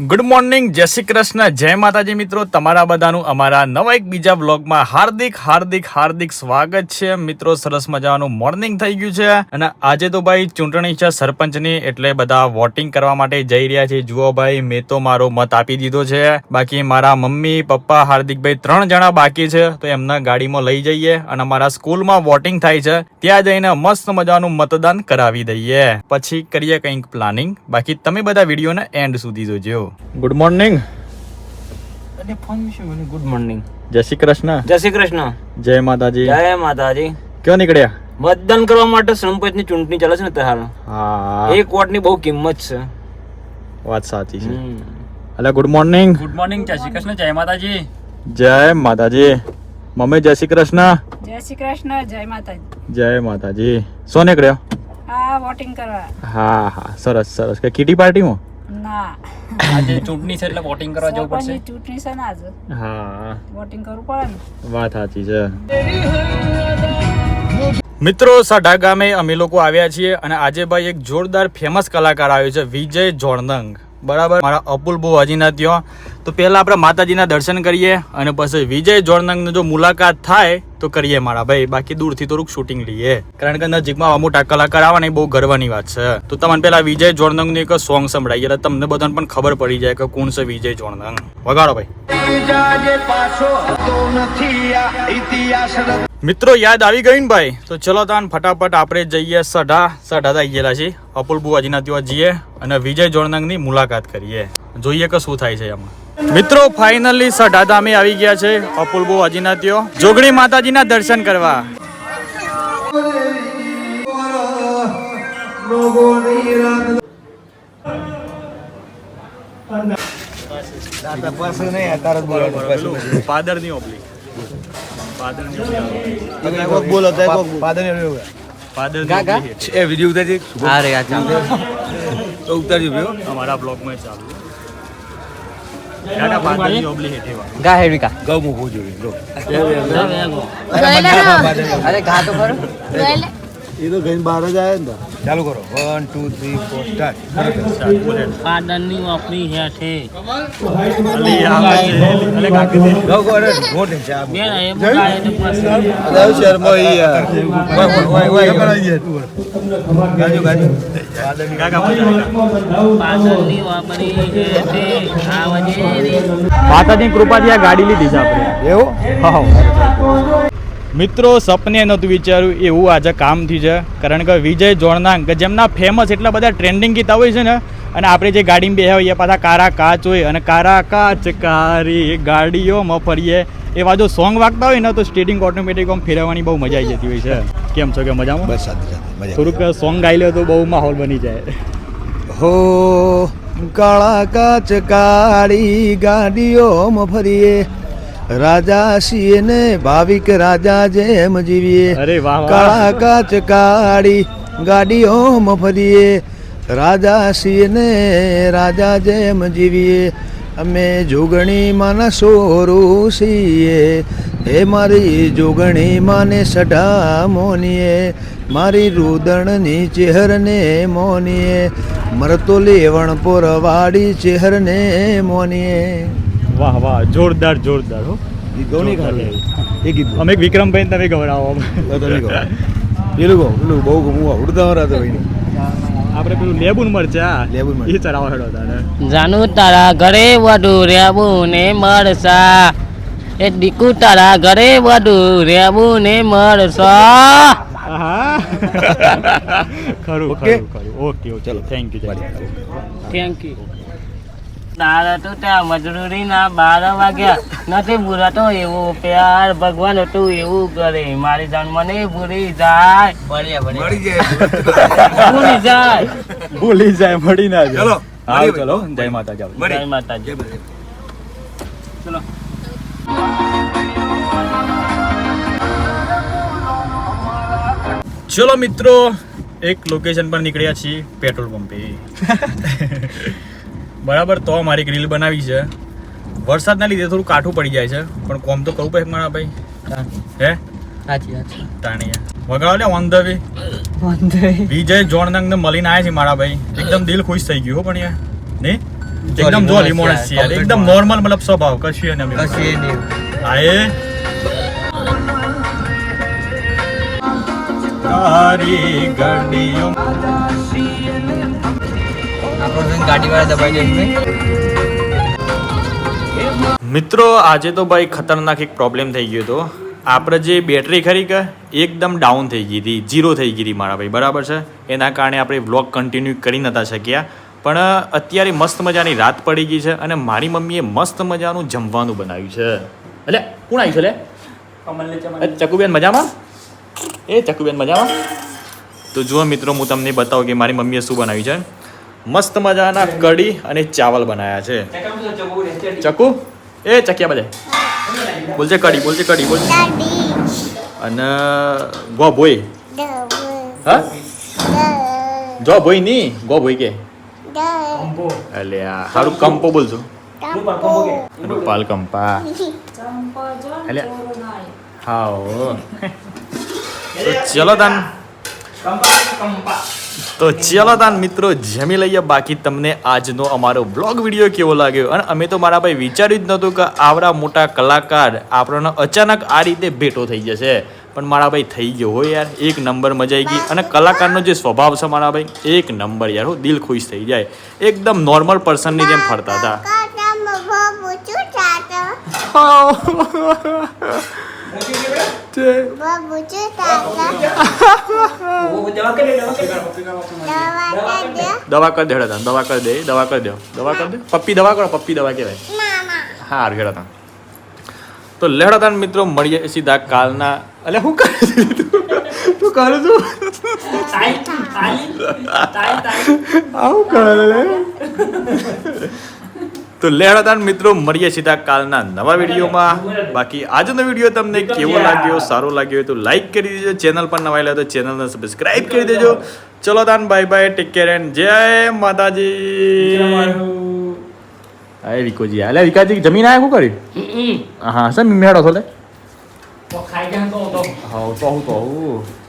Good morning જય શ્રી કૃષ્ણ, જય માતાજી મિત્રો, તમારા બધાનું અમારા નવા એક બીજા વ્લોગમાં હાર્દિક હાર્દિક હાર્દિક સ્વાગત છે. મિત્રો, સરસ મજાનું મોર્નિંગ થઈ ગયું છે. અને આજે તો ભાઈ ચૂંટણી છે સરપંચની, એટલે બધા વોટિંગ કરવા માટે જઈ રહ્યા છે. જુઓ ભાઈ, મેં તો મારો મત આપી દીધો છે. બાકી મારા મમ્મી, પપ્પા, હાર્દિકભાઈ ત્રણ જણા બાકી છે, તો એમના ગાડીમાં લઈ જઈએ અને અમારા સ્કૂલમાં વોટિંગ થાય છે. ત્યાં જઈને મસ્ત મજાનું મતદાન કરાવી દઈએ. પછી કરીએ કંઈક પ્લાનિંગ બાકી તમે બધા વિડીયોને એન્ડ સુધી જોજો. ગુડ મોર્નિંગ અને ફોન વિશે મને ગુડ મોર્નિંગ જય શ્રી કૃષ્ણ. જય શ્રી કૃષ્ણ. જય માતાજી. જય માતાજી. ક્યાં નીકળ્યા? મતદાન કરવા માટે સંપંચની ચૂંટણી ચાલે છે ને તે હાલ હા. એક વોટની બહુ કિંમત છે. વાત સાચી છે. Hmm. Good morning good morning જય શ્રી કૃષ્ણ જય માતાજી. જય માતાજી. મમ્મી જય શ્રી કૃષ્ણ. જય શ્રી કૃષ્ણ જય માતાજી. જય માતાજી. શું નીકળ્યો? હા વોટિંગ કરવા. હા હા. સરસ સરસ. કે કીટી પાર્ટીમાં? આજે ચૂંટણી છે એટલે વોટિંગ કરવા જવું પડશે. ચૂંટણી છે ને આજે. હા. વોટિંગ કરવું પડે ને. વાત સાચી છે. મિત્રો સઢા ગામે અમે લોકો આવ્યા છીએ અને આજે ભાઈ એક જોરદાર ફેમસ કલાકાર આવ્યો છે વિજય જોણદંગ બરાબર? મારા અપુલ બહુ હજીના ત્યાં તો પહેલા આપણે માતાજીના દર્શન કરીએ અને પછી વિજય જોણદંગની જો મુલાકાત થાય તો કરીએ મારા ભાઈ. બાકી દૂરથી થોડુંક શૂટિંગ લઈએ. કારણ કે નજીકમાં મોટા કલાકાર આવે ને બહુ ગર્વની વાત છે. તો તમને પેલા વિજય જોણદંગનું એક સોંગ સંભળાય એટલે તમને બધાને પણ ખબર પડી જાય કે કોણ છે વિજય જોણદંગ વગાડો ભાઈ. મિત્રો, યાદ આવી ગઈ ને ભાઈ? તો ચલો તાન ફટાફટ આપણે જઈએ સઢા. સઢા થઈ ગયેલા છીએ. અપુલ બુવાજીના ત્યાં જઈએ અને વિજય જોડનંગની મુલાકાત કરીએ. જોઈએ કે શું થાય છે એમાં મિત્રો ફાઇનલી સઢા ધામે આવી ગયા છે અપુલ બુવાજીના ત્યાં જોગણી માતાજીના દર્શન કરવા. ઓબલી. પાદરની પાદરની અમારા બ્લોગમાં ચાલુ. ટાટા પાદરની ઓબલી હેઠેવા ગા હેડવિકા અરે ગા તો ખરો ઓફરી હેઠે અલી આ અલે કાકી દે બેન એ મુકાય તો પછી. કાકા મજા પાદરની ઓફરી છે. રે માતાની કૃપાથી આ ગાડી લીધી છે આપણે. એવું? મિત્રો સપને નહોતું વિચાર્યું એવું આજે કામથી છે. કારણ કે વિજય જોણનાંગ કે જેમના ફેમસ એટલા બધા ટ્રેન્ડિંગ ગીત હોય છે ને અને આપણે જે ગાડીમાં બેહ્યા હોઈએ પાછા કારા કાચ હોય અને કારા કાચ કારી ગાડીઓમાં ફરીએ એવા જો સોંગ વાગતા હોય ને તો સ્ટેડિંગ ઓટોમેટિક આમ ફેરવવાની બહુ મજા આવી જતી હોય છે. કેમ છો કે મજામાં? બસ થોડુંક સોંગ ગાઈ લે તો બહુ માહોલ બની જાય. હો કાળા કાચ કાળી ગાડીઓમાં ફરીએ રાજા છીએ ને ભાવિક રાજા જેમ જીવીએ. કાળા કાચ કાળી ગાડીઓમાં ફરીએ રાજા છીએ ને રાજા જેમ જીવીએ. અમે જોગણી માના સોરું છીએ હે મારી જોગણી માને સઢા મોનીએ. મારી રુદણની ચેહરને મોનીએ. મરતો લેવણ પોર વાડી ચેહરને મોનીએ. વાહ વાહ જોરદાર જોરદાર હો. ગીત ગૌ ખાલી. એ ગીત અમે વિક્રમભાઈ તમે ગવડાવો. પેલું ગૌ પેલું બહુ ગમું ઉડતા મારા તો આપણે પેલું લેબુન મરચા લેબુન મરચાં. એ ચરાવા હેડો તારે. જાનુ તારા ઘરે વધુ રેબુ ને મળશા. એ દીકુ તારા ઘરે વધુ રેબુ ને મળશા ખરું ઓકે? ખરું ખરું. Okay okay. ચલો. થેન્ક યુ થેન્ક યુ તારા તો ત્યાં મજૂરી ના બાર વાગ્યા. નથી ભૂલાતો એવું પ્યાર ભગવાન હતું એવું કરે. મારી જાન મને ભૂલી જાય. ભૂલી જાય. ભૂલી જાય મળી ના જાય. હા ચલો જય માતા જય માતા જય માતાજી. ચલો. મિત્રો એક લોકેશન પર નીકળ્યા છીએ પેટ્રોલ પંપે બરાબર તો મારી રીલ બનાવી છે. વરસાદના લીધે થોડું કાઠું પડી જાય છે પણ કોમ તો કહું ભાઈ મારા ભાઈ. હે? સાચી વાત તાણીયા. વગાડો લે ઓન ધ વે વિજય જોણનંગ ને મળીને આવ્યા છે મારા ભાઈ. એકદમ દિલ ખુશ થઈ ગયું હો પણ યાર. નહીં? એકદમ જોલી માણસ છે યાર. એકદમ નોર્મલ મતલબ સ્વભાવ કશું એને કશું નહીં એ તારી ગાડીઓ મિત્રો, આજે તો ભાઈ ખતરનાક એક પ્રોબ્લેમ થઈ ગયો હતો. આપણે જે બેટરી ખરી કે, એકદમ ડાઉન થઈ ગઈ હતી ઝીરો થઈ ગઈ હતી મારા ભાઈ, બરાબર છે? એના કારણે આપણે વ્લોગ કન્ટિન્યુ કરી નતા શક્યા. પણ અત્યારે મસ્ત મજાની રાત પડી ગઈ છે અને મારી મમ્મીએ મસ્ત મજાનું જમવાનું બનાવ્યું છે. એટલે, કોણ આવ્યું છે, લે? ચકુબેન, મજામાં? એ ચકુબેન, મજામાં? તો જુઓ મિત્રો, હું તમને બતાવું કે મારી મમ્મીએ શું બનાવ્યું છે. મસ્ત મજાના કઢી અને ચાવલ બનાવ્યા છે. ચકુ? એ ચકિયા બધા બોલજે કઢી બોલજે કઢી બોલજે. અને ગો ભોઈ. હા? જો ભોઈ ની ગો ભોઈ કે? એટલે સારું કંપો બોલજો. રૂપાલ કંપા. એટલે હા ચલો તાન. તો ચલો તાન મિત્રો જમી લઈએ બાકી તમને આજનો અમારો બ્લોગ વીડિયો કેવો લાગ્યો? અને અમે તો મારા ભાઈ વિચાર્યું જ નહોતું કે આવડા મોટા કલાકાર આપણને અચાનક આ રીતે ભેટો થઈ જશે. પણ મારા ભાઈ થઈ ગયો હોય યાર એક નંબર મજા આવી ગઈ. અને કલાકારનો જે સ્વભાવ છે મારા ભાઈ એક નંબર યાર હો દિલ ખુશ થઈ જાય. એકદમ નોર્મલ પર્સનની જેમ ફરતા હતા. દવા કરી દે હેડા તાન, દવા કરી દે દવા કરી દે. દવા કરી દે? પપ્પી દવા કરો પપ્પી દવા કહેવાય. હા હેડા તાન. તો લેડા તાન મિત્રો મળીએ સીધા કાલના. એટલે હું કરે છે? તું તું છું? આવું કરે લે. તો લેડાદાન મિત્રો મળીએ સીધા કાલના નવા વિડીયોમાં. બાકી આજનો વીડિયો તમને કેવો લાગ્યો સારો લાગ્યો હોય તો લાઈક કરી દેજો ચેનલ પર નવા તો ચેનલને સબસ્ક્રાઈબ કરી દેજો. ચલો દાન bye bye take care and જય માતાજી. અરે વિકોજી અલે વિકાજી જમીન આયા શું કરી? હા સર મેળો છો લે. ખાઈ ગયા તો હા તો હું તો હું